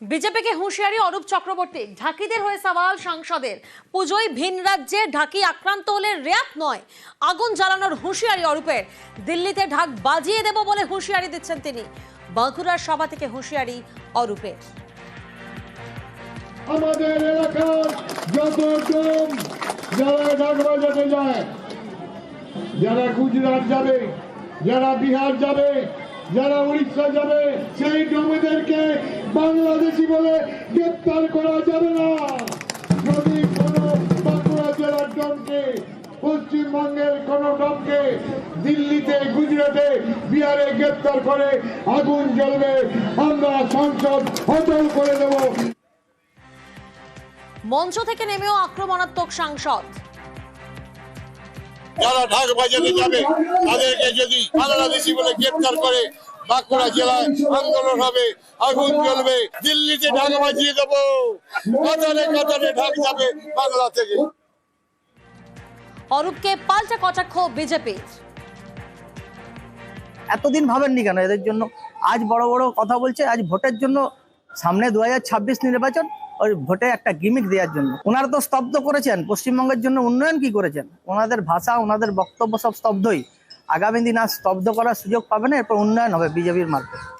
বিজেপিকে হুঁশিয়ারি অরূপ চক্রবর্তী। ঢাকিদের হয়ে সওয়াল সাংসদের। পুজোয় ভিন রাজ্যে ঢাকি আক্রান্ত হলে রেয়াত নয়। আগুন জ্বালানোর হুঁশিয়ারি অরূপের। দিল্লিতে ঢাক বাজিয়ে দেব বলে হুঁশিয়ারি দিচ্ছেন তিনি। বাঁকুড়ার সভা থেকে হুঁশিয়ারি অরূপের। আমাদের এলাকার যত যারা ঢাক বাজাতে যায়, যারা গুজরাট যাবে, যারা বিহার যাবে যারা উড়িষ্যা যাবে, সেই ডোমেদেরকে বাংলাদেশি বলে গ্রেপ্তার করা যাবে না। যদি কোনো বাঁকুড়া জেলার ডোমকে পশ্চিমবঙ্গের কোন ডোমকে দিল্লিতে, গুজরাটে, বিহারে গ্রেপ্তার করে আগুন জ্বলবে, আমরা সংসদ অচল করে দেবো। মঞ্চ থেকে নেমেও আক্রমণাত্মক সাংসদ। যারা ঢাক বাজাতে যাবে তাদেরকে যদি বাংলাদেশি বলে গ্রেপ্তার করে বাঁকুড়া জেলায় আন্দোলন হবে আগুন জ্বলবে দিল্লিতে ঢাক বাজিয়ে দেবো। কাতারে কাতারে ঢাক যাবে বাংলা থেকে। অরূপকে পাল্টা কটাক্ষ বিজেপির এতদিন ভাবেননি কেন? এদের জন্য আজ বড় বড় কথা বলছে আজ ভোটের জন্য সামনে দু হাজার ছাব্বিশ নির্বাচন ওই ভোটে একটা গিমিক দেওয়ার জন্য। ওনারা তো স্তব্ধ করেছেন, পশ্চিমবঙ্গের জন্য উন্নয়ন কি করেছেন? ওনাদের ভাষা, ওনাদের বক্তব্য সব স্তব্ধই। আগামী দিন আর স্তব্ধ করার সুযোগ পাবে না, এরপর উন্নয়ন হবে বিজেপির মার্ফত।